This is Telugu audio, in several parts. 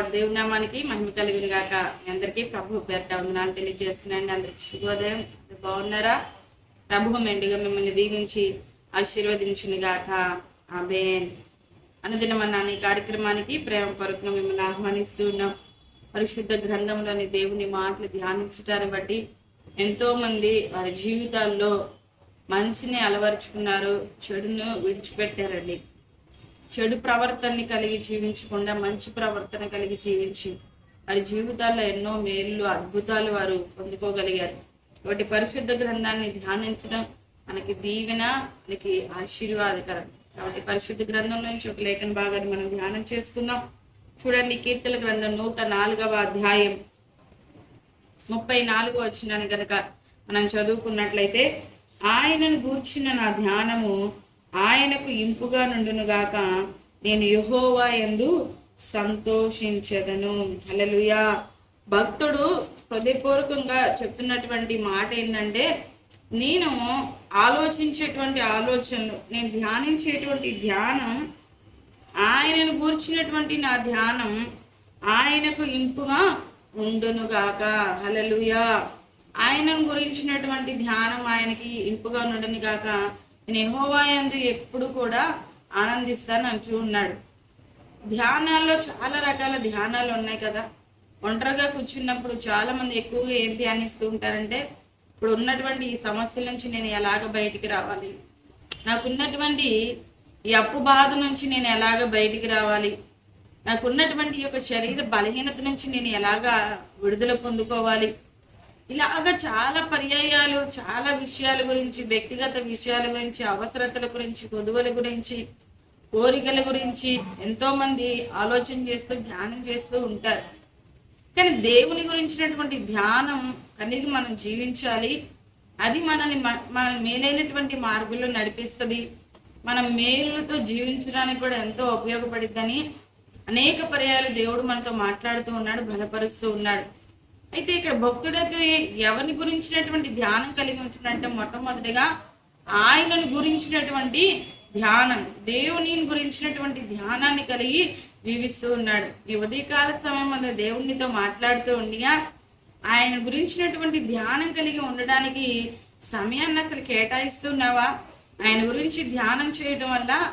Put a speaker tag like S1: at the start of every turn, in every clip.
S1: లార్డ్ దేవుని నామానికి మహిమ కలిగిన గాక. అందరికీ ప్రభు పేరిట వందనాలు తెలియజేస్తున్నాండి అందరికి శుభోదయం. బాగున్నారా? ప్రభు మెండుగా మిమ్మల్ని దీవించి ఆశీర్వదించిన గాక. ఆమెన్. అనుదినమన్న ఈ కార్యక్రమానికి ప్రేమ పరుకున మిమ్మల్ని ఆహ్వానిస్తూ ఉన్నాం. పరిశుద్ధ గ్రంథంలోని దేవుని మాటలు ధ్యానించటాన్ని బట్టి ఎంతో మంది వారి జీవితాల్లో మంచిని అలవరుచుకున్నారు. చెడును విడిచిపెట్టారండి. చెడు ప్రవర్తనని కలిగి జీవించకుండా మంచి ప్రవర్తన కలిగి జీవించి వారి జీవితాల్లో ఎన్నో మేలు అద్భుతాలు వారు పొందుకోగలిగారు. కాబట్టి పరిశుద్ధ గ్రంథాన్ని ధ్యానించడం మనకి దీవెన మనకి ఆశీర్వాదకరం. కాబట్టి పరిశుద్ధ గ్రంథంలో నుంచి ఒక లేఖన భాగాన్ని మనం ధ్యానం చేసుకుందాం. చూడండి కీర్తన గ్రంథం నూట నాలుగవ అధ్యాయం. ముప్పై నాలుగు వచ్చినాను కనుక మనం చదువుకున్నట్లయితే ఆయనను గూర్చిన నా ధ్యానము ఆయనకు ఇంపుగా నుండునుగాక నేను యహోవా ఎందు సంతోషించదను. హల్లెలూయా. భక్తుడు హృదయపూర్వకంగా చెప్తున్నటువంటి మాట ఏంటంటే నేను ఆలోచించేటువంటి ఆలోచనలు నేను ధ్యానించేటువంటి ధ్యానం ఆయనను గూర్చినటువంటి నా ధ్యానం ఆయనకు ఇంపుగా ఉండునుగాక హలలుయా ఆయనను గురించినటువంటి ధ్యానం ఆయనకి ఇంపుగా ఉండను గాక. నేను యెహోవాయందు ఎప్పుడు కూడా ఆనందిస్తాను అంటూ ఉన్నాడు. ధ్యానాల్లో చాలా రకాల ధ్యానాలు ఉన్నాయి కదా. ఒంటరిగా కూర్చున్నప్పుడు చాలామంది ఎక్కువగా ఏం ధ్యానిస్తూ ఉంటారంటే ఇప్పుడు ఉన్నటువంటి ఈ సమస్యల నుంచి నేను ఎలాగ బయటికి రావాలి? నాకున్నటువంటి ఈ అప్పు బాధ నుంచి నేను ఎలాగ బయటికి రావాలి? నాకున్నటువంటి ఈ యొక్క శరీర బలహీనత నుంచి నేను ఎలాగా విడుదల పొందుకోవాలి? ఇలాగ చాలా పర్యాయాలు చాలా విషయాల గురించి వ్యక్తిగత విషయాల గురించి అవసరతల గురించి కొదువల గురించి కోరికల గురించి ఎంతో మంది ఆలోచన చేస్తూ ధ్యానం చేస్తూ ఉంటారు. కానీ దేవుని గురించినటువంటి ధ్యానం అనేది మనం జీవించాలి. అది మనల్ని మన మేలైనటువంటి మార్గంలో నడిపిస్తుంది. మనం మేలుతో జీవించడానికి కూడా ఎంతో ఉపయోగపడిద్దని అనేక పర్యాలు దేవుడు మనతో మాట్లాడుతూ ఉన్నాడు బలపరుస్తూ ఉన్నాడు. అయితే ఇక్కడ భక్తుడికి ఎవరిని గురించినటువంటి ధ్యానం కలిగి ఉంటుందంటే మొట్టమొదటిగా ఆయనను గురించినటువంటి ధ్యానం దేవుని గురించినటువంటి ధ్యానాన్ని కలిగి జీవిస్తూ ఉన్నాడు. ఈ ఉదయకాల సమయంలో దేవునితో మాట్లాడుతూ ఉండగా ఆయన గురించినటువంటి ధ్యానం కలిగి ఉండడానికి సమయాన్ని అసలు కేటాయిస్తున్నావా? ఆయన గురించి ధ్యానం చేయడం వల్ల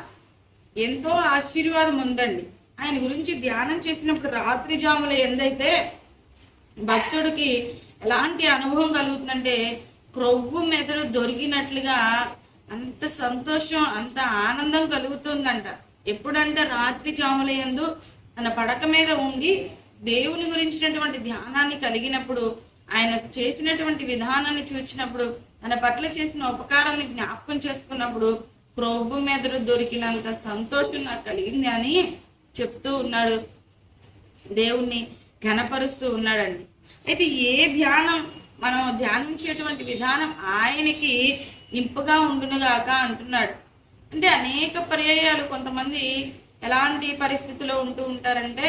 S1: ఎంతో ఆశీర్వాదం ఉందండి. ఆయన గురించి ధ్యానం చేసినప్పుడు రాత్రి జాముల ఎందైతే భక్తుడికి ఎలాంటి అనుభవం కలుగుతుందంటే క్రొవ్వు మెదడు దొరికినట్లుగా అంత సంతోషం అంత ఆనందం కలుగుతుందంట. ఎప్పుడంటే రాత్రి జాములయందు తన పడక మీద ఉండి దేవుని గురించినటువంటి ధ్యానాన్ని కలిగినప్పుడు ఆయన చేసినటువంటి విధానాన్ని చూచినప్పుడు తన పట్ల చేసిన ఉపకారాన్ని జ్ఞాపకం చేసుకున్నప్పుడు క్రొవ్వు మెదడు దొరికినంత సంతోషం నాకు కలిగింది అని చెప్తూ ఉన్నాడు దేవుణ్ణి. ఘనపరుస్తూ ఉన్నాడండి. అయితే ఏ ధ్యానం మనం ధ్యానించేటువంటి విధానం ఆయనకి ఇంపుగా ఉండునుగాక అంటున్నాడు. అంటే అనేక పర్యాయాలు కొంతమంది ఎలాంటి పరిస్థితిలో ఉంటూ ఉంటారంటే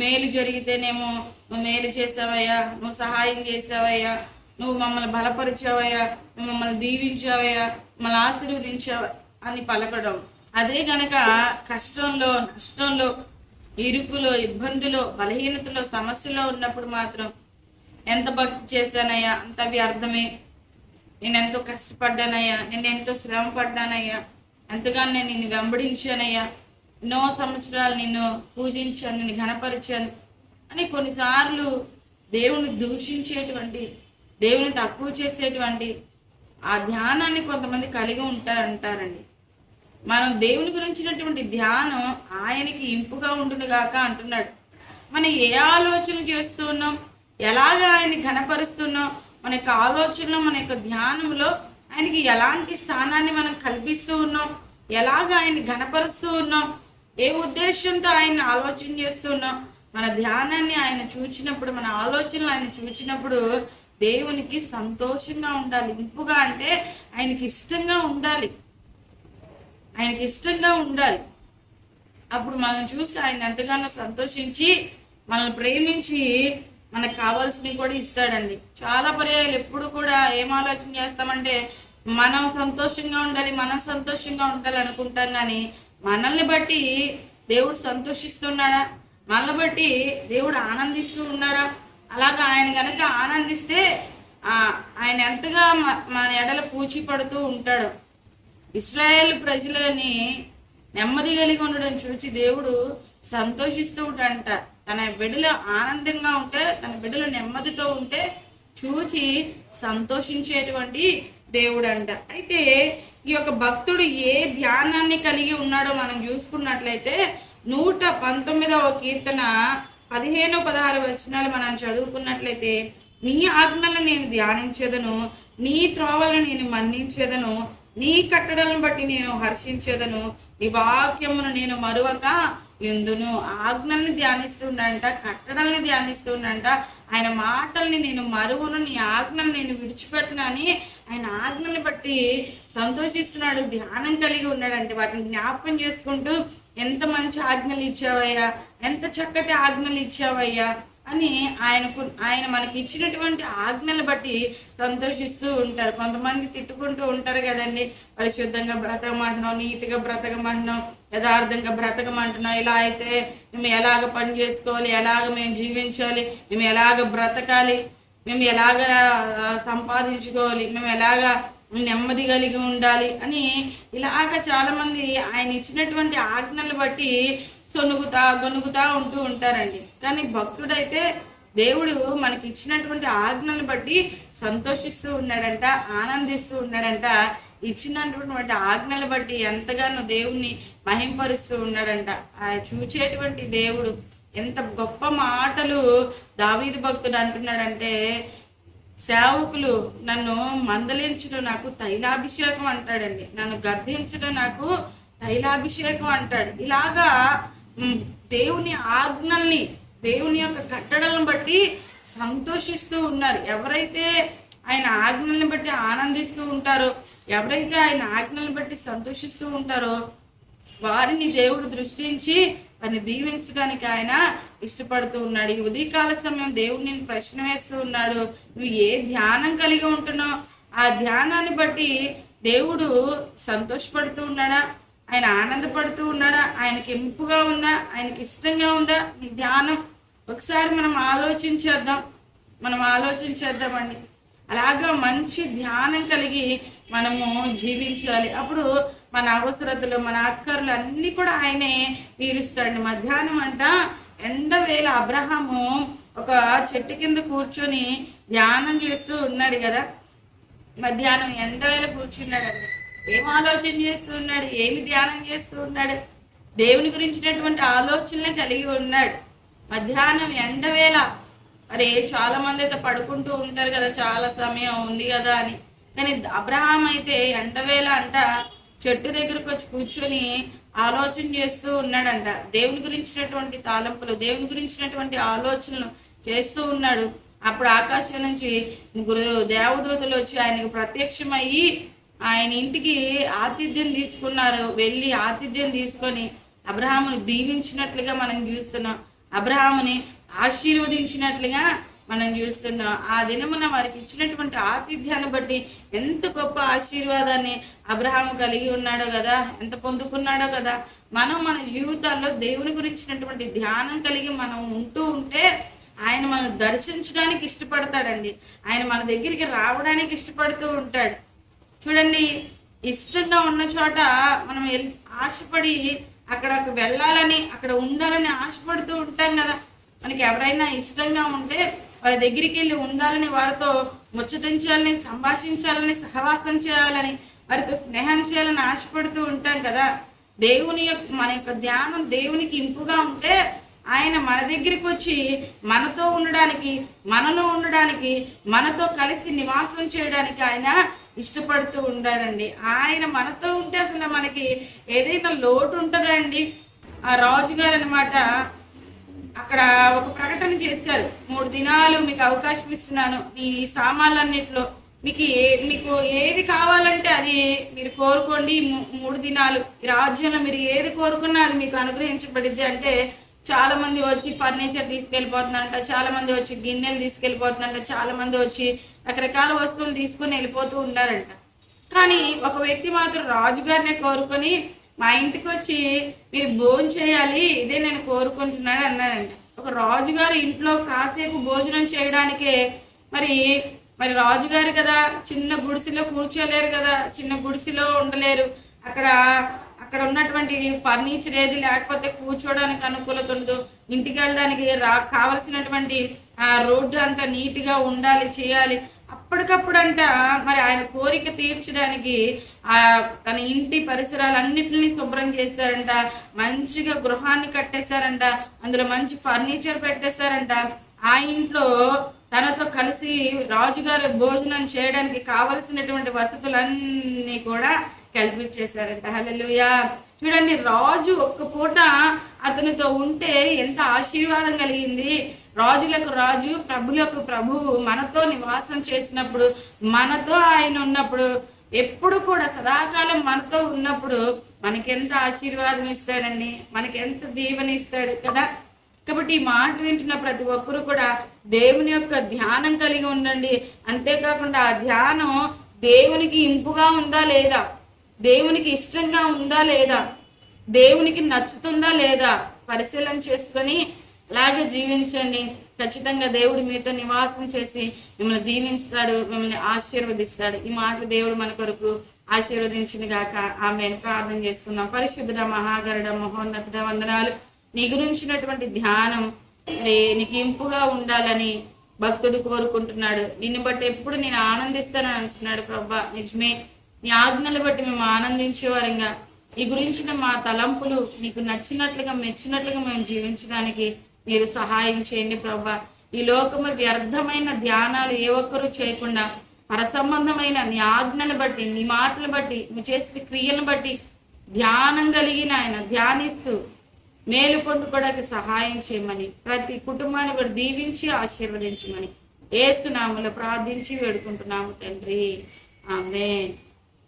S1: మేలు జరిగితేనేమో నువ్వు మేలు చేసావయ్యా నువ్వు సహాయం చేసావయ్యా నువ్వు మమ్మల్ని బలపరిచావయ్యా నువ్వు మమ్మల్ని దీవించావయ్యా మమ్మల్ని ఆశీర్వదించావా అని పలకడం. అదే గనక కష్టంలో నష్టంలో ఇరుకులో ఇబ్బందులో బలహీనతలో సమస్యలో ఉన్నప్పుడు మాత్రం ఎంత భక్తి చేశానయ్యా అంత వ్యర్థమే నేను ఎంతో కష్టపడ్డానయ్యా నేను ఎంతో శ్రమ పడ్డానయ్యా ఎంతగానో నేను నిన్ను వెంబడించానయ్యా. ఎన్నో సంవత్సరాలు నిన్ను పూజించాను నిన్ను ఘనపరిచాను. అని కొన్నిసార్లు దేవుని దూషించేటువంటి దేవుని తక్కువ చేసేటువంటి ఆ ధ్యానాన్ని కొంతమంది కలిగి ఉంటారంటారండి మనం దేవుని గురించినటువంటి ధ్యానం ఆయనకి ఇంపుగా ఉండునుగాక అంటున్నాడు. మనం ఏ ఆలోచన చేస్తూ ఉన్నాం ఎలాగ ఆయన్ని ఘనపరుస్తున్నాం? మన యొక్క ఆలోచనలో మన యొక్క ధ్యానంలో ఆయనకి ఎలాంటి స్థానాన్ని మనం కల్పిస్తూ ఉన్నాం? ఎలాగ ఆయన్ని ఘనపరుస్తూ ఉన్నాం? ఏ ఉద్దేశంతో ఆయన్ని ఆలోచన చేస్తున్నాం? మన ధ్యానాన్ని ఆయన చూచినప్పుడు మన ఆలోచనలు ఆయన చూచినప్పుడు దేవునికి సంతోషంగా ఉండాలి. ఇంపుగా అంటే ఆయనకి ఇష్టంగా ఉండాలి. ఆయనకి ఇష్టంగా ఉండాలి. అప్పుడు మనం చూసి ఆయన ఎంతగానో సంతోషించి మనల్ని ప్రేమించి మనకు కావాల్సినవి కూడా ఇస్తాడండి. చాలా పర్యాయాలు ఎప్పుడు కూడా ఏం ఆలోచన చేస్తామంటే మనం సంతోషంగా ఉండాలి మనం సంతోషంగా ఉండాలి అనుకుంటాం కానీ మనల్ని బట్టి దేవుడు సంతోషిస్తున్నాడా? మనల్ని బట్టి దేవుడు ఆనందిస్తూ ఉన్నాడా? అలాగా ఆయన కనుక ఆనందిస్తే ఆయన ఎంతగా మ- మన ఎడల పూచి పడుతూ ఉంటాడు ఇస్రాయేల్ ప్రజలని నెమ్మది కలిగి ఉండడం చూచి దేవుడు సంతోషిస్తూ ఉంటాడంట. తన బిడ్డలు ఆనందంగా ఉంటే తన బిడ్డలు నెమ్మదితో ఉంటే చూచి సంతోషించేటువంటి దేవుడు అంట అయితే ఈ యొక్క భక్తుడు ఏ ధ్యానాన్ని కలిగి ఉన్నాడో మనం చూసుకున్నట్లయితే నూట పంతొమ్మిదవ కీర్తన పదిహేను పదహారు వచనాలు మనం చదువుకున్నట్లయితే నీ ఆజ్ఞలను నేను ధ్యానించేదను నీ త్రోవలను నేను మన్నించేదను నీ కట్టడలను బట్టి నేను హర్షించేదను. నీ వాక్యమును నేను మరువక ఎందును ఆజ్ఞల్ని ధ్యానిస్తుండంట కట్టడల్ని ధ్యానిస్తుండంట. ఆయన మాటల్ని నేను మరువను నీ ఆజ్ఞలు నేను విడిచిపెట్టను అని ఆయన ఆజ్ఞల్ని బట్టి సంతోషిస్తున్నాడు ధ్యానం కలిగి ఉన్నాడంటే. వాటిని జ్ఞాపకం చేసుకుంటూ ఎంత మంచి ఆజ్ఞలు ఇచ్చావయ్యా ఎంత చక్కటి ఆజ్ఞలు ఇచ్చావయ్యా అని ఆయనకు ఆయన మనకి ఇచ్చినటువంటి ఆజ్ఞలు బట్టి సంతోషిస్తూ ఉంటారు. కొంతమంది తిట్టుకుంటూ ఉంటారు కదండి. పరిశుద్ధంగా బ్రతకమంటున్నాం నీట్గా బ్రతకమంటున్నాం యథార్థంగా బ్రతకమంటున్నాం ఇలా అయితే మేము ఎలాగ పని చేసుకోవాలి ఎలాగ మేము జీవించాలి మేము ఎలాగ బ్రతకాలి మేము ఎలాగ సంపాదించుకోవాలి మేము ఎలాగ నెమ్మది కలిగి ఉండాలి అని ఇలాగ చాలామంది ఆయన ఇచ్చినటువంటి ఆజ్ఞలు బట్టి సొనుగుతా గొనుగుతా ఉంటూ ఉంటారండి. కానీ భక్తుడైతే దేవుడు మనకి ఇచ్చినటువంటి ఆజ్ఞలను బట్టి సంతోషిస్తూ ఉన్నాడంట ఆనందిస్తూ ఉన్నాడంట ఇచ్చినటువంటి ఆజ్ఞలు బట్టి ఎంతగానో దేవుణ్ణి మహింపరుస్తూ ఉన్నాడంట. ఆ చూచేటువంటి దేవుడు ఎంత గొప్ప మాటలు దావీదు భక్తుడు అంటున్నాడంటే సేవకులు నన్ను మందలించడం నాకు తైలాభిషేకం అంటాడండి. నన్ను గర్దించడం నాకు తైలాభిషేకం అంటాడు. ఇలాగా దేవుని ఆజ్ఞల్ని దేవుని యొక్క కట్టడలను బట్టి సంతోషిస్తూ ఉన్నారు. ఎవరైతే ఆయన ఆజ్ఞల్ని బట్టి ఆనందిస్తూ ఉంటారో ఎవరైతే ఆయన ఆజ్ఞల్ని బట్టి సంతోషిస్తూ ఉంటారో వారిని దేవుడు దృష్టించి వారిని దీవించడానికి ఆయన ఇష్టపడుతూ ఉన్నాడు. ఈ ఉదయకాల సమయం దేవుడు నేను ప్రశ్న వేస్తూ ఉన్నాడు. నువ్వు ఏ ధ్యానం కలిగి ఉంటున్నావు? ఆ ధ్యానాన్ని బట్టి దేవుడు సంతోషపడుతూ ఉన్నాడా? ఆయన ఆనందపడుతూ ఉన్నాడా? ఆయనకి ఎంపుగా ఉందా? ఆయనకి ఇష్టంగా ఉందా? నీ ధ్యానం ఒకసారి మనం ఆలోచించేద్దాం మనం ఆలోచించేద్దామండి అలాగా మంచి ధ్యానం కలిగి మనము జీవించాలి. అప్పుడు మన అవసరతలు మన అక్కర్లు అన్నీ కూడా ఆయనే తీరుస్తాడు మధ్యాహ్నం అంట ఎండ వేల అబ్రహము ఒక చెట్టు కింద కూర్చొని ధ్యానం చేస్తూ ఉన్నాడు కదా. మధ్యాహ్నం ఎండ వేల కూర్చున్నాడండి. ఏం ఆలోచన చేస్తూ ఉన్నాడు ఏమి ధ్యానం చేస్తూ ఉన్నాడు దేవుని గురించినటువంటి ఆలోచనలే కలిగి ఉన్నాడు. మధ్యాహ్నం ఎండవేళ. అరే చాలా మంది అయితే పడుకుంటూ ఉంటారు కదా చాలా సమయం ఉంది కదా అని. కానీ అబ్రహాం అయితే ఎండవేళ అంట చెట్టు దగ్గరకు వచ్చి కూర్చొని ఆలోచన చేస్తూ ఉన్నాడంట. దేవుని గురించినటువంటి తాలింపులు దేవుని గురించినటువంటి ఆలోచనలు చేస్తూ ఉన్నాడు. అప్పుడు ఆకాశం నుంచి ముగ్గురు దేవదూతలు వచ్చి ఆయనకు ప్రత్యక్షమయ్యి ఆయన ఇంటికి ఆతిథ్యం తీసుకున్నారు. వెళ్ళి ఆతిథ్యం తీసుకొని అబ్రహామును దీవించినట్లుగా మనం చూస్తున్నాం. అబ్రహాముని ఆశీర్వదించినట్లుగా మనం చూస్తున్నాం. ఆ దినమున వారికి ఇచ్చినటువంటి ఆతిథ్యాన్ని బట్టి ఎంత గొప్ప ఆశీర్వాదాన్ని అబ్రహాము కలిగి ఉన్నాడో కదా ఎంత పొందుకున్నాడో కదా. మనం మన జీవితాల్లో దేవుని గురించినటువంటి ధ్యానం కలిగి మనం ఉంటూ ఉంటే ఆయన మనం దర్శించడానికి ఇష్టపడతాడండి. ఆయన మన దగ్గరికి రావడానికి ఇష్టపడుతూ ఉంటాడు. చూడండి ఇష్టంగా ఉన్న చోట మనం ఆశపడి అక్కడ వెళ్ళాలని అక్కడ ఉండాలని ఆశపడుతూ ఉంటాం కదా. మనకి ఎవరైనా ఇష్టంగా ఉంటే వాళ్ళ దగ్గరికి వెళ్ళి ఉండాలని వారితో ముచ్చటించాలని సంభాషించాలని సహవాసం చేయాలని వారితో స్నేహం చేయాలని ఆశపడుతూ ఉంటాం కదా. దేవుని యొక్క మన యొక్క ధ్యానం దేవునికి ఇంపుగా ఉంటే ఆయన మన దగ్గరికి వచ్చి మనతో ఉండడానికి మనలో ఉండడానికి మనతో కలిసి నివాసం చేయడానికి ఆయన ఇష్టపడుతూ ఉండాలండి ఆయన మనతో ఉంటే అసలు మనకి ఏదైనా లోటు ఉంటుందా అండి ఆ రాజుగారు అనమాట అక్కడ ఒక ప్రకటన చేశారు. మూడు దినాలు మీకు అవకాశం ఇస్తున్నాను. ఈ సామాన్లన్నింటిలో మీకు ఏ మీకు ఏది కావాలంటే అది మీరు కోరుకోండి. మూ- మూడు దినాలు ఈ రాజ్యంలో మీరు ఏది కోరుకున్నా అది మీకు అనుగ్రహించబడిద్ది అంటే చాలా మంది వచ్చి ఫర్నిచర్ తీసుకెళ్ళిపోతున్నారంట చాలా మంది వచ్చి గిన్నెలు తీసుకెళ్ళిపోతున్నారంట చాలా మంది వచ్చి రకరకాల వస్తువులు తీసుకొని వెళ్ళిపోతూ ఉన్నారంట. కానీ ఒక వ్యక్తి మాత్రం రాజుగారినే కోరుకొని మా ఇంటికి వచ్చి మీరు భోజనం చేయాలి ఇదే నేను కోరుకుంటున్నాను అన్నారంట. ఒక రాజుగారు ఇంట్లో కాసేపు భోజనం చేయడానికే మరి మరి రాజుగారు కదా చిన్న గుడిసెలో కూర్చోలేరు కదా చిన్న గుడిసెలో ఉండలేరు. అక్కడ అక్కడ ఉన్నటువంటి ఫర్నిచర్ ఏది లేకపోతే కూర్చోడానికి అనుకూలత ఉండదు. ఇంటికి వెళ్ళడానికి రా కావలసినటువంటి ఆ రోడ్డు అంతా నీట్గా ఉండాలి చేయాలి. అప్పటికప్పుడు అంట మరి ఆయన కోరిక తీర్చడానికి ఆ తన ఇంటి పరిసరాలన్నింటినీ శుభ్రం చేశారంట. మంచిగా గృహాన్ని కట్టేశారంట. అందులో మంచి ఫర్నిచర్ పెట్టేశారంట. ఆ ఇంట్లో తనతో కలిసి రాజుగారు భోజనం చేయడానికి కావలసినటువంటి వసతులన్నీ కూడా కల్పించేశారంట హల్లెలూయా. చూడండి రాజు ఒక్క పూట అతనితో ఉంటే ఎంత ఆశీర్వాదం కలిగింది. రాజులకు రాజు ప్రభులకు ప్రభువు మనతో నివాసం చేసినప్పుడు మనతో ఆయన ఉన్నప్పుడు ఎప్పుడు కూడా సదాకాలం మనతో ఉన్నప్పుడు మనకెంత ఆశీర్వాదం ఇస్తాడండి. మనకెంత దీవెన ఇస్తాడు కదా. కాబట్టి ఈ మాట వింటున్న ప్రతి ఒక్కరు కూడా దేవుని యొక్క ధ్యానం కలిగి ఉండండి. అంతేకాకుండా ఆ ధ్యానం దేవునికి ఇంపుగా ఉందా లేదా? దేవునికి ఇష్టంగా ఉందా లేదా? దేవునికి నచ్చుతుందా లేదా? పరిశీలన చేసుకొని అలాగే జీవించండి. ఖచ్చితంగా దేవుడు మీతో నివాసం చేసి మిమ్మల్ని దీవించుతాడు మిమ్మల్ని ఆశీర్వదిస్తాడు. ఈ మాటలు దేవుడు మన కొరకు ఆశీర్వదించింది గాక. ఆమె ప్రార్థన చేసుకుందాం. పరిశుద్ధ మహాగరుడ మహోన్నత వందనాలు. నీ గురించినటువంటి ధ్యానం మరి నీకు ఇంపుగా ఉండాలని భక్తుడు కోరుకుంటున్నాడు. నిన్ను బట్టి ఎప్పుడు నేను ఆనందిస్తానని అంటున్నాడు ప్రభా. నిజమే. నీ ఆజ్ఞలు బట్టి మేము ఆనందించేవారంగా ఈ గురించిన మా తలంపులు నీకు నచ్చినట్లుగా మెచ్చినట్లుగా మేము జీవించడానికి మీరు సహాయం చేయండి ప్రభా ఈ లోకము వ్యర్థమైన ధ్యానాలు ఏ ఒక్కరూ చేయకుండా పరసంబంధమైన నీ ఆజ్ఞలు బట్టి నీ మాటలు బట్టి నువ్వు చేసిన క్రియలను బట్టి ధ్యానం కలిగిన ఆయన ధ్యానిస్తూ మేలు పొందుకోవడానికి సహాయం చేయమని ప్రతి కుటుంబాన్ని కూడా దీవించి ఆశీర్వదించమని ఏస్తున్నాములో ప్రార్థించి వేడుకుంటున్నాము తండ్రి. ఆమె